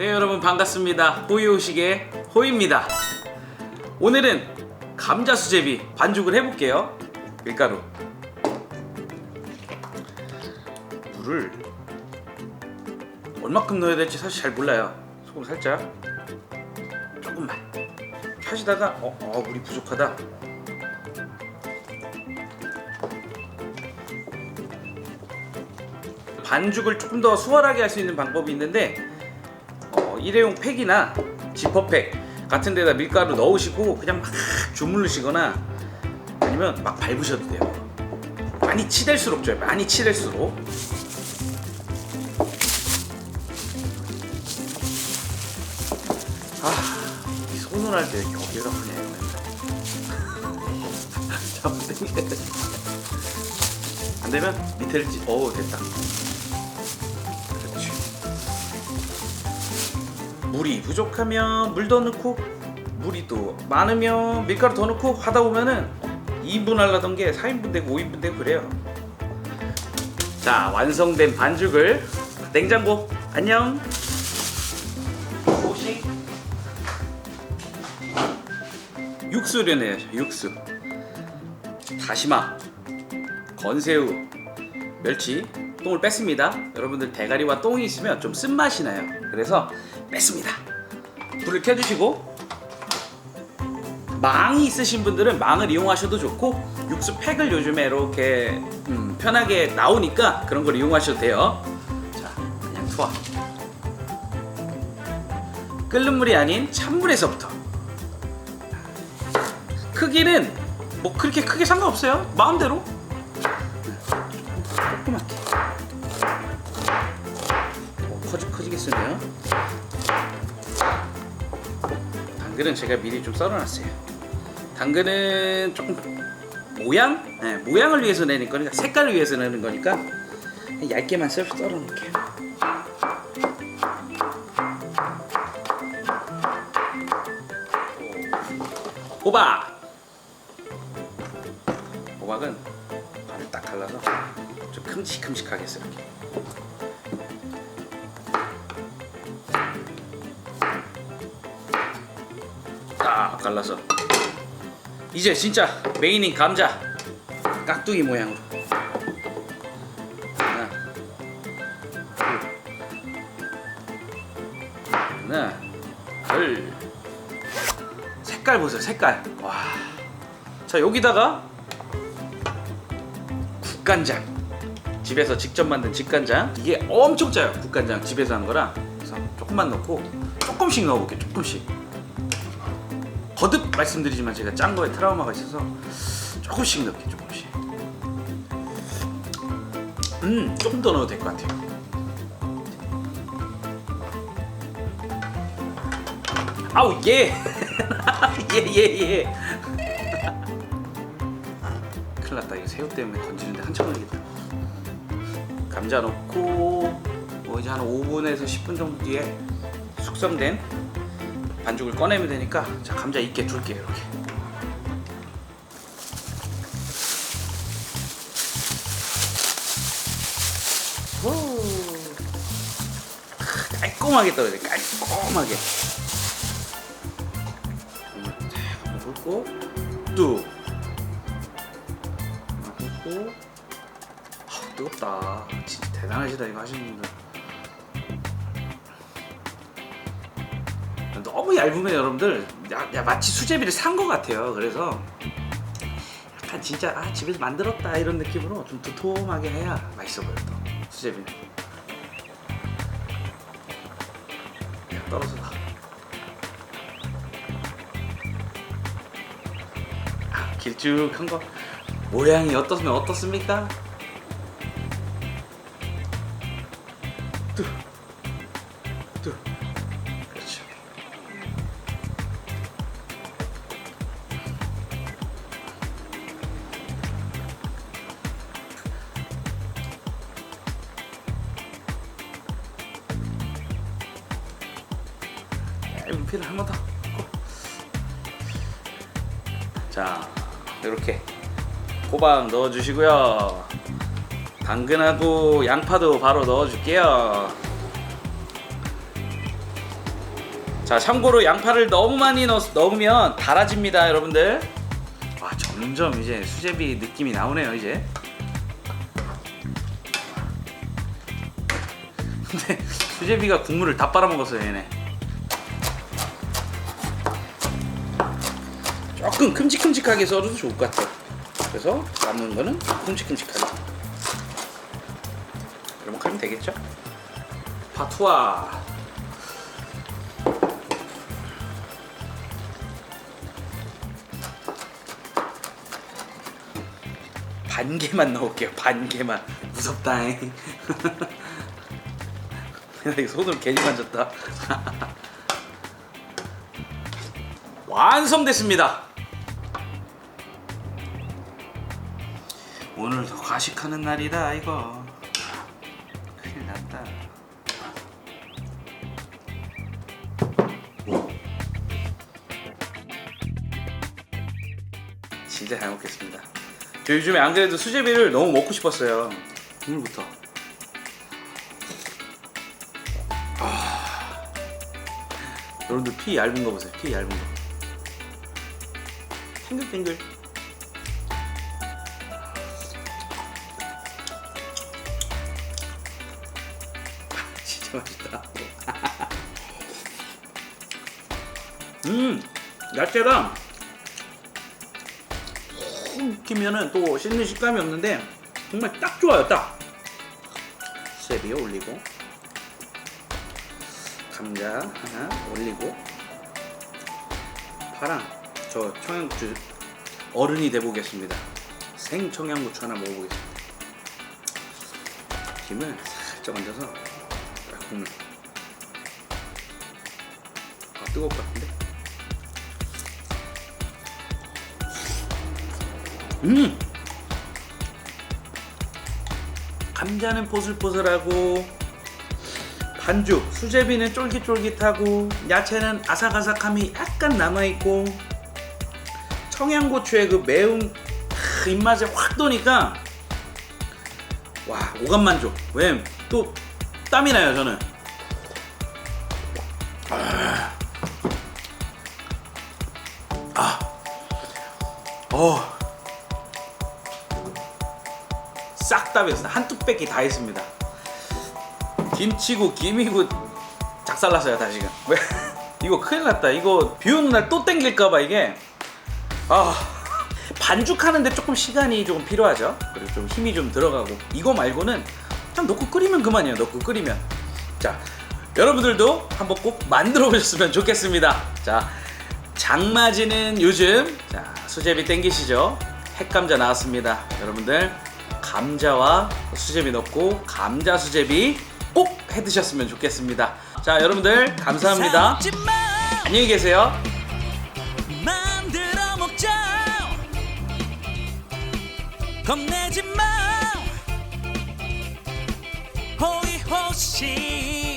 네 여러분 반갑습니다. 호이호식의 호입니다. 오늘은 감자 수제비 반죽을 해볼게요. 밀가루. 물을 얼마큼 넣어야 될지 사실 잘 몰라요. 소금 살짝 조금만. 하시다가 어, 어 물이 부족하다. 반죽을 조금 더 수월하게 할 수 있는 방법이 있는데 어, 일회용 팩이나 지퍼팩 같은 데다 밀가루 넣으시고 그냥 막 주물르시거나 아니면 막 밟으셔도 돼요 많이 치댈수록 좋아요 많이 치댈수록 아, 이 손을 할 때 여기가 그냥 돼. 안 되면 밑에를 찌. 오 됐다. 물이 부족하면 물 더 넣고 물이 또 많으면 밀가루 더 넣고 하다 보면은 2인분 하려던 게 4인분 되고 5인분 되고 그래요. 자 완성된 반죽을 냉장고 안녕. 혹시 육수를 내야죠. 육수. 다시마, 건새우, 멸치, 똥을 뺐습니다. 여러분들 대가리와 똥이 있으면 좀 쓴맛이 나요. 그래서 뺐습니다. 불을 켜주시고 망이 있으신 분들은 망을 이용하셔도 좋고 육수 팩을 요즘에 이렇게 음, 편하게 나오니까 그런 걸 이용하셔도 돼요. 자, 그냥 투하. 끓는 물이 아닌 찬물에서부터 크기는 뭐 그렇게 크게 상관없어요. 마음대로. 조그맣게. 어, 커지 커지겠어요. 당근은 제가 미리 좀 썰어놨어요. 당근은 조금 모양, 네, 모양을 위해서 내는 거니까 색깔을 위해서 내는 거니까 얇게만 썰 썰어놓을게요. 호박. 호박은 반을 딱 갈라서 좀 큼직큼직하게 썰게. 딱 갈라서. 이제 진짜 메인인 감자 깍두기 모양으로. 하나 둘. 하나 둘. 색깔 보세요 색깔. 와자 여기다가 국간장. 집에서 직접 만든 직간장. 이게 엄청 짜요 국간장. 집에서 한 거라 그래서 조금만 넣고 조금씩 넣어볼게요 조금씩 거듭 말씀드리지만 제가 짠 거에 트라우마가 있어서 조금씩 넣게 조금씩. 음 조금 더 넣어도 될 것 같아요. 아우 예 예 예예. 예, 큰일 났다. 이거 새우 때문에 던지는데 한참 걸리겠다. 감자 넣고 뭐 이제 한 5분에서 10분 정도 뒤에 숙성된 반죽을 꺼내면 되니까 자 감자 익게 둘게요 이렇게. 후. 크, 깔끔하게 떨어져 깔끔하게. 한번 붓고 뚝 하고. 아, 뜨겁다. 진짜 대단하시다 이거 하시는 분들 얇으면 여러분들 야, 야, 마치 수제비를 산 것 같아요. 그래서 약간 진짜 아 집에서 만들었다 이런 느낌으로 좀 도톰하게 해야 맛있어 보여 또. 수제비는. 야, 떨어져라 아, 길쭉한 거. 모양이 어떻으면 어떻습니까? 피를 한 번 더. 자, 이렇게 호박 넣어주시고요. 당근하고 양파도 바로 넣어줄게요. 자 참고로 양파를 너무 많이 넣, 넣으면 달아집니다 여러분들 와 점점 이제 수제비 느낌이 나오네요 이제 근데 수제비가 국물을 다 빨아먹었어요 얘네 조금 큼직큼직하게 썰어도 좋을 것 같아요. 그래서 남는 거는 큼직큼직하게. 이렇게 하면 되겠죠? 파투아. 반 개만 넣을게요. 반 개만. 무섭다잉. 내가 손으로 괜히 만졌다. 완성됐습니다 오늘도 과식하는 날이다 이거. 큰일 났다. 진짜 잘 먹겠습니다. 저 요즘에 안 그래도 수제비를 너무 먹고 싶었어요. 오늘부터. 아. 여러분들 피 얇은 거 보세요 피 얇은 거. 탱글탱글 진짜 맛있다 음 야채랑 익히면은 또 씹는 식감이 없는데 정말 딱 좋아요 딱. 세비 올리고 감자 하나 올리고 파랑 저 청양고추 어른이 돼 보겠습니다. 생 청양고추 하나 먹어보겠습니다. 김을 살짝 얹어서 딱 국물 아 뜨거울 것 같은데? 음! 감자는 포슬포슬하고 반죽 수제비는 쫄깃쫄깃하고 야채는 아삭아삭함이 약간 남아있고 청양고추의 그 매운 크, 입맛에 확 도니까 와 오감만족. 왜? 또 땀이 나요 저는. 아. 어. 싹다 됐어 한 뚝배기 다 했습니다. 김치고 김이고 작살났어요 다 지금. 왜? 이거 큰일 났다. 이거 비 오는 날 또 땡길까봐 이게. 아. 반죽하는데 조금 시간이 조금 필요하죠. 그리고 좀 힘이 좀 들어가고. 이거 말고는 그냥 넣고 끓이면 그만이에요 넣고 끓이면. 자 여러분들도 한번 꼭 만들어 보셨으면 좋겠습니다. 자 장마지는 요즘 자 수제비 땡기시죠? 핵감자 나왔습니다. 여러분들 감자와 수제비 넣고 감자 수제비 꼭 해 드셨으면 좋겠습니다. 자 여러분들 감사합니다. 안녕히 계세요. 겁내지 마 호기호시